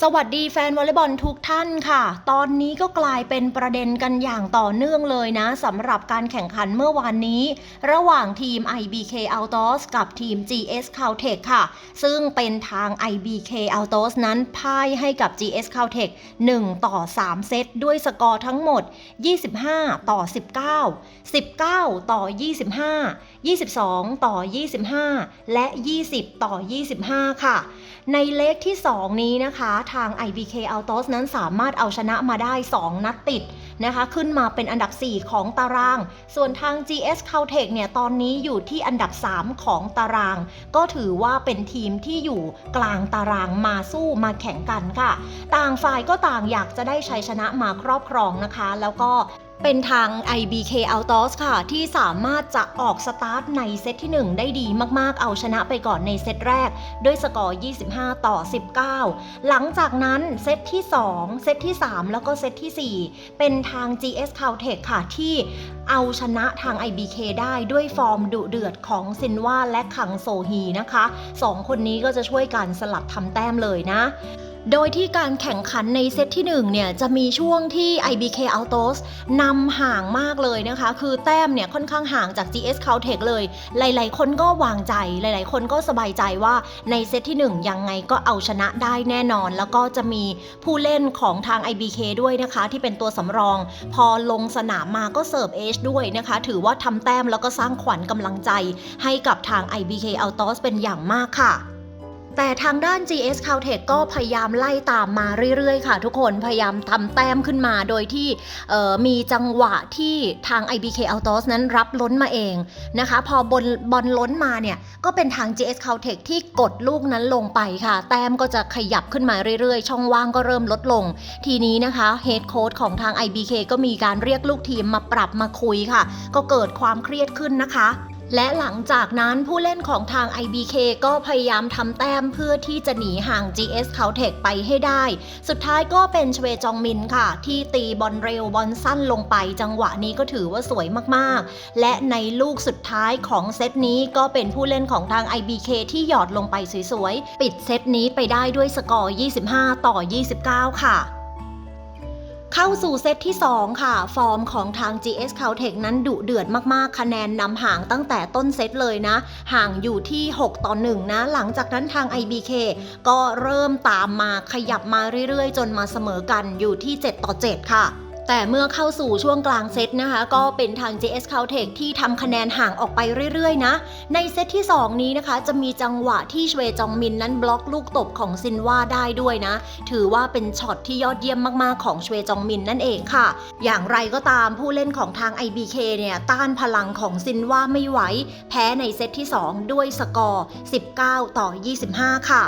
สวัสดีแฟนวอลเลย์บอลทุกท่านค่ะ ตอนนี้ก็กลายเป็นประเด็นกันอย่างต่อเนื่องเลยนะสำหรับการแข่งขันเมื่อวานนี้ ระหว่างทีม IBK Outdoors กับทีม GS Caltech ค่ะ ซึ่งเป็นทาง IBK Outdoors นั้นพ่ายให้กับ GS Caltech 1 ต่อ 3 เซตด้วยสกอร์ทั้งหมด 25 ต่อ 19 19 ต่อ 25 22 ต่อ 25 และ 20 ต่อ 25 ค่ะ ในเลขที่ 2 นี้นะคะทาง IBK a l t o s นั้นสามารถเอาชนะมาได้ 2 นัดติดนะคะ ขึ้นมาเป็นอันดับ 4 ของตาราง ส่วนทาง GS Caltech เนี่ยตอนนี้อยู่ที่อันดับ 3 ของตาราง ก็ถือว่าเป็นทีมที่อยู่กลางตารางมาสู้มาแข่งกันค่ะ ต่างฝ่ายก็ต่างอยากจะได้ชัยชนะมาครอบครองนะคะ แล้วก็ เป็นทาง IBK Outdoors ค่ะ ที่สามารถจะออกสตาร์ทในเซตที่ 1 ได้ดีมากๆ เอาชนะไปก่อนในเซตแรก ด้วยสกอร์ 25 ต่อ 19 หลังจากนั้นเซตที่ 2 เซตที่ 3 แล้วก็เซตที่ 4 เป็นทาง GS Caltech ค่ะ ที่เอาชนะทาง IBK ได้ด้วยฟอร์มดุเดือดของซินว่าและคังโซฮีนะคะสองคนนี้ก็จะช่วยกันสลับทำแต้มเลยนะ โดยที่การแข่งขันในเซตที่1เนี่ยจะมีช่วงที่ IBK Autos นำห่างมากเลยนะคะ คือแต้มเนี่ยค่อนข้างห่างจาก GS Caltech เลย หลาย ๆ คนก็วางใจ หลาย ๆ คนก็สบายใจว่าในเซตที่ 1 ยังไงก็เอาชนะได้แน่นอน แล้วก็จะมีผู้เล่นของทาง IBK ด้วยนะคะ ที่เป็นตัวสำรอง พอลงสนามมาก็เสิร์ฟเอชด้วยนะคะ ถือว่าทำแต้มแล้วก็สร้างขวัญกำลังใจ ให้กับทาง IBK Autos เป็นอย่างมากค่ะ แต่ทางด้าน GS Caltech ก็พยายามไล่ตามมาเรื่อยๆ ค่ะทุกคนพยายามทำแต้มขึ้นมาโดยที่มีจังหวะที่ทาง IBK Autos นั้นรับล้นมาเองนะคะ พอบอลบอลล้นมาเนี่ย ก็เป็นทาง GS Caltech ที่กดลูกนั้นลงไปค่ะ แต้มก็จะขยับขึ้นมาเรื่อยๆ ช่องว่างก็เริ่มลดลง ทีนี้นะคะเฮดโค้ชของทาง IBK ก็มีการเรียกลูกทีมมาปรับมาคุยค่ะ ก็เกิดความเครียดขึ้นนะคะ และหลังจากนั้นผู้เล่นของทาง IBK ก็พยายามทำแต้มเพื่อที่จะหนีห่าง GS Caltech ไปให้ได้ สุดท้ายก็เป็นชเวจองมินค่ะ ที่ตีบอลเร็วบอลสั้นลงไป จังหวะนี้ก็ถือว่าสวยมากๆ และในลูกสุดท้ายของเซตนี้ก็เป็นผู้เล่นของทาง IBK ที่หยอดลงไปสวยๆ ปิดเซตนี้ไปได้ด้วยสกอร์ 25 ต่อ 29 ค่ะ เข้าสู่เซตที่ 2 ค่ะ ฟอร์มของทาง GS Caltech นั้นดุเดือดมากๆ คะแนนนำห่างตั้งแต่ต้นเซตเลยนะ ห่างอยู่ที่ 6 ต่อ 1 นะ หลังจากนั้นทาง IBK ก็เริ่มตามมาขยับมาเรื่อยๆ จนมาเสมอกันอยู่ที่ 7 ต่อ 7 ค่ะ แต่เมื่อเข้าสู่ช่วงกลางเซตนะคะ ก็เป็นทาง JS Caltech ที่ทำคะแนนห่างออกไปเรื่อยๆนะ ในเซตที่ 2 นี้นะคะ จะมีจังหวะที่ชเวจองมินนั้นบล็อกลูกตบของซินว่าได้ด้วยนะ ถือว่าเป็นช็อตที่ยอดเยี่ยมมากๆของชเวจองมินนั่นเองค่ะ อย่างไรก็ตามผู้เล่นของทาง IBK เนี่ยต้านพลังของซินว่าไม่ไหว แพ้ในเซตที่ 2 ด้วยสกอร์ 19 ต่อ 25 ค่ะ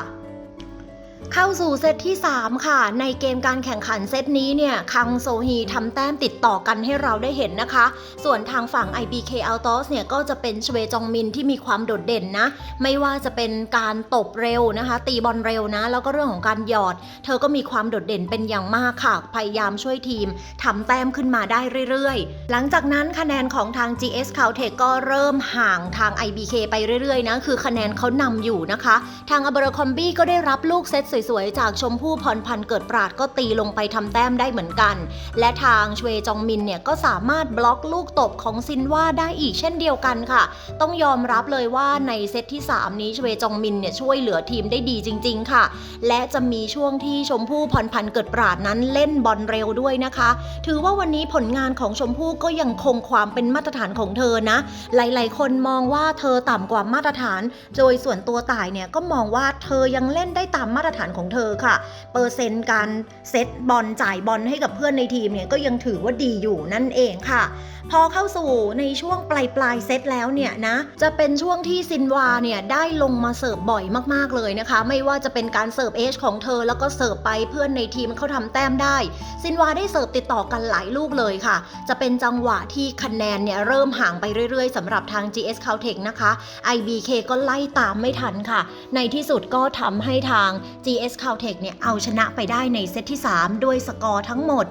เข้าสู่เซตที่ 3 ค่ะ ในเกมการแข่งขันเซตนี้เนี่ย คังโซฮีทำแต้มติดต่อกันให้เราได้เห็นนะคะ ส่วนทางฝั่ง IBK Autos เนี่ย ก็จะเป็นชเวจองมินที่มีความโดดเด่นนะ ไม่ว่าจะเป็นการตบเร็วนะคะ ตีบอลเร็วนะ แล้วก็เรื่องของการหยอด เธอก็มีความโดดเด่นเป็นอย่างมากค่ะ พยายามช่วยทีมทำแต้มขึ้นมาได้เรื่อยๆ หลังจากนั้นคะแนนของทาง GS Caltech ก็เริ่มห่างทาง IBK ไปเรื่อยๆนะคือคะแนนเขานำอยู่นะคะ ทางอเบรคอมบี้ก็ได้รับลูกเซตสวยๆ จากชมพู่พรพันธ์เกิดปราดก็ตีลงไปทำแต้มได้เหมือนกัน และทางชเวจองมินเนี่ยก็สามารถบล็อกลูกตบของซินว่าได้อีกเช่นเดียวกันค่ะ ต้องยอมรับเลยว่าในเซตที่ 3 นี้ชเวจองมินเนี่ยช่วยเหลือทีมได้ดีจริง ๆ ค่ะ และจะมีช่วงที่ชมพู่พรพันธ์เกิดปราดนั้นเล่นบอลเร็วด้วยนะคะ ถือว่าวันนี้ผลงานของชมพู่ก็ยังคงความเป็นมาตรฐานของเธอนะ หลายๆ คนมองว่าเธอต่ำกว่ามาตรฐาน โดยส่วนตัวต่ายเนี่ยก็มองว่าเธอยังเล่นได้ตามมาตรฐานของเธอค่ะ เปอร์เซ็นต์การเซตบอลจ่ายบอลให้กับเพื่อนในทีมเนี่ยก็ยังถือว่าดีอยู่นั่นเองค่ะ พอเข้าสู่ในช่วงปลายปลายเซตแล้วเนี่ยนะจะเป็นช่วงที่ซินวาเนี่ยได้ลงมาเสิร์ฟบ่อยมากๆเลยนะคะ ไม่ว่าจะเป็นการเสิร์ฟเอชของเธอแล้วก็เสิร์ฟไปเพื่อนในทีมเขาทำแต้มได้ ซินวาได้เสิร์ฟติดต่อกันหลายลูกเลยค่ะ จะเป็นจังหวะที่คะแนนเนี่ยเริ่มห่างไปเรื่อยๆสำหรับทาง GS Caltech นะคะ IBK ก็ไล่ตามไม่ทันค่ะ ในที่สุดก็ทำให้ทาง GS Caltech เนี่ยเอาชนะไปได้ในเซตที่ 3 ด้วยสกอร์ทั้งหมด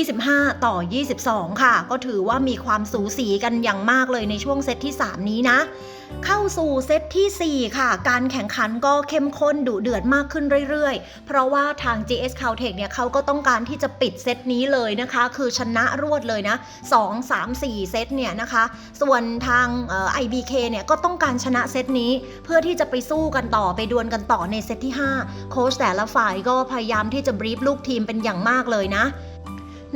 25 ต่อ 22 ค่ะ ก็ถือว่ามีความสูสีกันอย่างมากเลยในช่วงเซตที่ 3 นี้นะ เข้าสู่เซตทีสี่4 ค่ะ การแข่งขันก็เข้มข้นดุเดือดมากขึ้นเรื่อยๆ เพราะว่าทาง GS Caltech เนี่ยเขาก็ต้องการที่จะปิดเซตนี้เลยนะคะ คือชนะรวดเลยนะ 2 3 4 เซตเนี่ยนะคะ ส่วนทาง IBK เนี่ยก็ต้องการชนะเซตนี้เพื่อที่จะไปสู้กันต่อไปดวลกันต่อในเซตที่ 5 โค้ชแต่ละฝ่ายก็พยายามที่จะบรีฟลูกทีมเป็นอย่างมากเลยนะ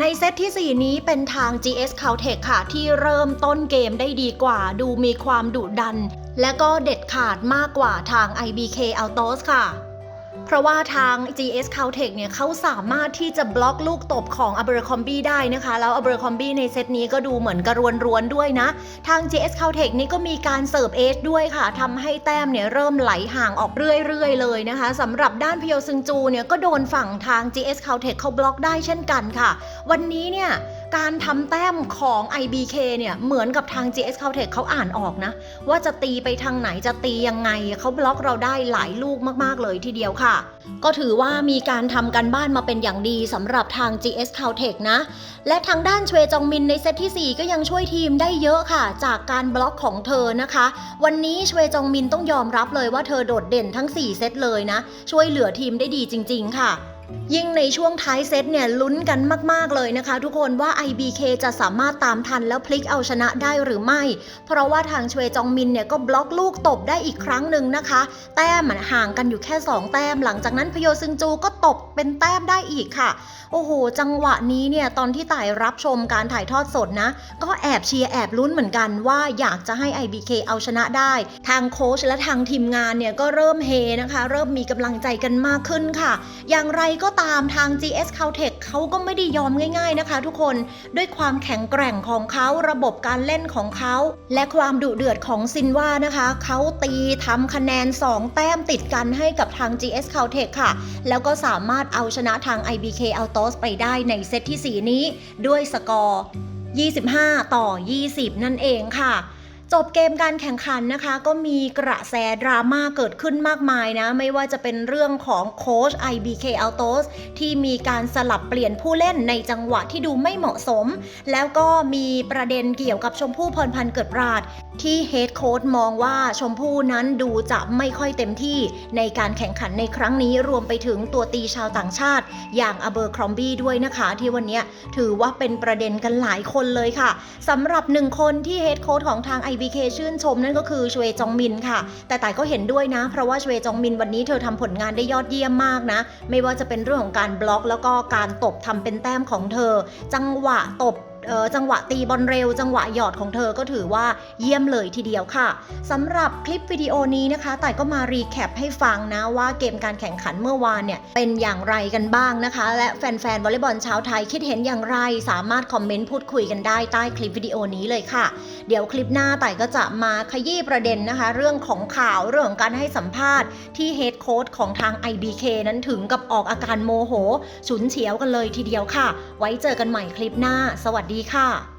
ในเซตที่ 4 นี้เป็นทาง GS Caltech ค่ะ ที่เริ่มต้นเกมได้ดีกว่า ดูมีความดุดัน และก็เด็ดขาดมากกว่าทาง IBK Altos ค่ะ เพราะว่าทาง GS Caltech เนี่ยเขาสามารถที่จะบล็อกลูกตบของ Abercrombie ได้นะคะ แล้ว Abercrombie ในเซตนี้ก็ดูเหมือนกระรวนรวนๆด้วยนะ ทาง GS Caltech นี่ก็มีการเสิร์ฟเอสด้วยค่ะทำให้แต้มเนี่ยเริ่มไหลห่างออกเรื่อยๆ เลยนะคะสำหรับด้านพ y ยซึงจูเนี่ยก็โดนฝั่งทาง GS Caltech เขาบล็อกได้เช่นกันค่ะ วันนี้เนี่ย การทำแต้มของ IBK เนี่ย เหมือนกับทาง GS Caltech เขาอ่านออกนะ ว่าจะตีไปทางไหนจะตียังไง เขาบล็อกเราได้หลายลูกมาก ๆ เลยทีเดียวค่ะ ก็ถือว่ามีการทำกันบ้านมาเป็นอย่างดีสำหรับทาง GS Caltech นะ และทางด้านเชวจองมินในเซตที่ 4 ก็ยังช่วยทีมได้เยอะค่ะ จากการบล็อกของเธอนะคะ วันนี้เชวจองมินต้องยอมรับเลยว่าเธอโดดเด่นทั้ง 4 เซตเลยนะ ช่วยเหลือทีมได้ดีจริง ๆ ค่ะ ยิ่งในช่วงท้ายเซตเนี่ยลุ้นกันมาก ๆ เลยนะคะ ทุกคนว่า IBK จะสามารถตามทันแล้วพลิกเอาชนะได้หรือไม่ เพราะว่าทางชเวจองมินเนี่ยก็บล็อกลูกตบได้อีกครั้งหนึ่งนะคะ แต้มห่างกันอยู่แค่ 2 แต้ม หลังจากนั้นพโยซึงจูก็ตบเป็นแต้มได้อีกค่ะ โอ้โห จังหวะนี้เนี่ยตอนที่ต่ายรับชมการถ่ายทอดสดนะ ก็แอบเชียร์แอบลุ้นเหมือนกันว่าอยากจะให้ IBK เอาชนะได้ ทางโค้ชและทางทีมงานเนี่ยก็เริ่มเฮนะคะ เริ่มมีกำลังใจกันมากขึ้นค่ะ อย่างไรก็ตามทาง GS Caltech เขาก็ไม่ได้ยอมง่าย ๆนะคะ ทุกคนด้วยความแข็งแกร่งของเขาระบบการเล่นของเขา และความดุเดือดของซินว่านะคะเขาตีทำคะแนน 2 แต้มติดกันให้กับทาง GS Caltech ค่ะ แล้วก็สามารถเอาชนะทาง IBK Autos ไปได้ในเซตที่ 4 นี้ ด้วยสกอร์ 25 ต่อ 20 นั่นเองค่ะ จบเกมการแข่งขันนะคะ ก็มีกระแสดราม่าเกิดขึ้นมากมายนะ ไม่ว่าจะเป็นเรื่องของโค้ช IBK Altos ที่มีการสลับเปลี่ยนผู้เล่นในจังหวะที่ดูไม่เหมาะสม แล้วก็มีประเด็นเกี่ยวกับชมพู่พรพันธ์เกิดราด ที่เฮดโค้ชมองว่าชมพู่นั้นดูจะไม่ค่อยเต็มที่ในการแข่งขันในครั้งนี้รวมไปถึงตัวตีชาวต่างชาติ อย่างอเบอร์ครอมบี้ด้วยนะคะ ที่วันนี้ถือว่าเป็นประเด็นกันหลายคนเลยค่ะสำหรับหนึ่งคนที่เฮดโค้ชของทาง IBK ชื่นชมนั่นก็คือชเวจองมินค่ะ แต่แต่ก็เห็นด้วยนะ เพราะว่าชเวจองมินวันนี้เธอทำผลงานได้ยอดเยี่ยมมากนะ ไม่ว่าจะเป็นเรื่องของการบล็อก แล้วก็การตบทำเป็นแต้มของเธอ จังหวะตบ จังหวะตีบอลเร็ว จังหวะหยอดของเธอก็ถือว่าเยี่ยมเลยทีเดียวค่ะสำหรับคลิปวิดีโอนี้นะคะ แต่ก็มารีแคปให้ฟังนะว่าเกมการแข่งขันเมื่อวานเนี่ยเป็นอย่างไรกันบ้างนะคะ และแฟนๆวอลเลย์บอลชาวไทยคิดเห็นอย่างไร สามารถคอมเมนต์พูดคุยกันได้ใต้คลิปวิดีโอนี้เลยค่ะ เดี๋ยวคลิปหน้าไต่ก็จะมาขยี้ประเด็นนะคะ เรื่องของข่าวเรื่องของการให้สัมภาษณ์ที่เฮดโค้ดของทาง IBK นั้นถึงกับออกอาการโมโห ฉุนเฉียวกันเลยทีเดียวค่ะ ไว้เจอกันใหม่คลิปหน้า สวัสดีค่ะ